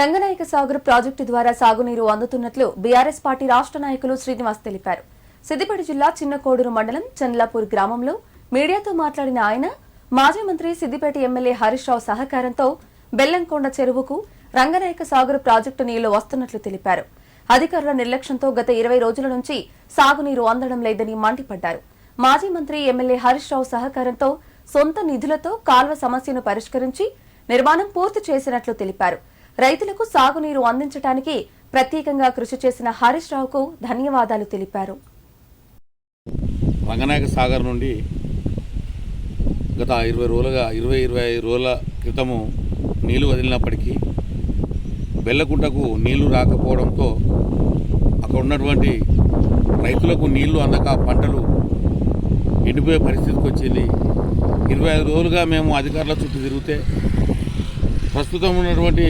Ranganayaka Sagar project ద్వారా సాగునీరు అందుతున్నట్లు BRS party రాష్ట్ర నాయకులు శ్రీనివాస్ తెలిపారు. సిద్దిపేట జిల్లా చిన్నకోడూరు మండలం చంద్లాపూర్ గ్రామంలో మీడియాతో మాట్లాడిన ఆయన మాజీ మంత్రి సిద్దిపేట ఎమ్మెల్యే హరీష్ రావు సహకారంతో బెల్లంకొండ చెరువుకు రంగనాయక సాగర్ ప్రాజెక్టు నీళ్ళు వస్తున్నట్లు తెలిపారు. అధికారుల నిర్లక్ష్యంతో గత ఇరవై రోజుల నుంచి సాగునీరు అందడం లేదని మండిపడ్డారు. మాజీ మంత్రి ఎమ్మెల్యే హరీష్ రావు సహకారంతో సొంత నిధులతో కాల్వ సమస్యను పరిష్కరించి నిర్మాణం పూర్తి చేసినట్లు తెలిపారు. రైతులకు సాగునీరు అందించడానికి ప్రత్యేకంగా కృషి చేసిన హరీష్ రావుకు ధన్యవాదాలు తెలిపారు. రంగనాయక సాగర్ నుండి గత ఇరవై రోజులుగా ఇరవై ఇరవై ఐదు రోజుల క్రితము నీళ్ళు వదిలినప్పటికీ బెల్లకుంటకు నీళ్ళు రాకపోవడంతో అక్కడ ఉన్నటువంటి రైతులకు నీళ్ళు అందక పంటలు ఎండిపోయే పరిస్థితికి వచ్చింది. ఇరవై ఐదు రోజులుగా మేము అధికారుల చుట్టూ తిరిగితే ప్రస్తుతం ఉన్నటువంటి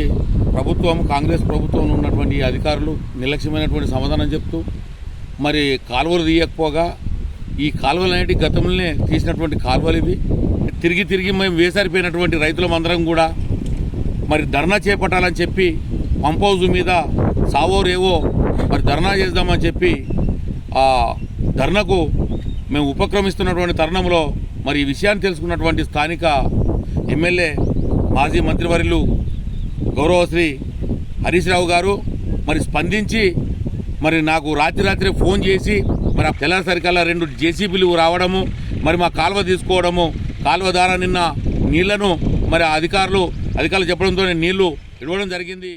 ప్రభుత్వం కాంగ్రెస్ ప్రభుత్వంలో ఉన్నటువంటి అధికారులు నిర్లక్ష్యమైనటువంటి సమాధానం చెప్తూ మరి కాలువలు తీయకపోగా ఈ కాలువలు అనేటి గతంలోనే తీసినటువంటి కాలువలు ఇవి. తిరిగి తిరిగి మేము వేసారిపోయినటువంటి రైతులమందరం కూడా మరి ధర్నా చేపట్టాలని చెప్పి పంప్ హౌస్ మీద సావో రేవో మరి ధర్నా చేద్దామని చెప్పి ఆ ధర్నకు మేము ఉపక్రమిస్తున్నటువంటి తరుణంలో మరి ఈ విషయాన్ని తెలుసుకున్నటువంటి స్థానిక ఎమ్మెల్యే మాజీ మంత్రివర్యులు గౌరవశ్రీ హరీష్ రావు గారు మరి స్పందించి మరి నాకు రాత్రి రాత్రి ఫోన్ చేసి మరి ఆ తెల్లసరికల్లా రెండు జేసీబీలు రావడము మరి మా కాలువ తీసుకోవడము కాలువ ద్వారా నిన్న నీళ్ళను మరి అధికారులు అధికారులు చెప్పడంతో నీళ్ళు ఇవ్వడం జరిగింది.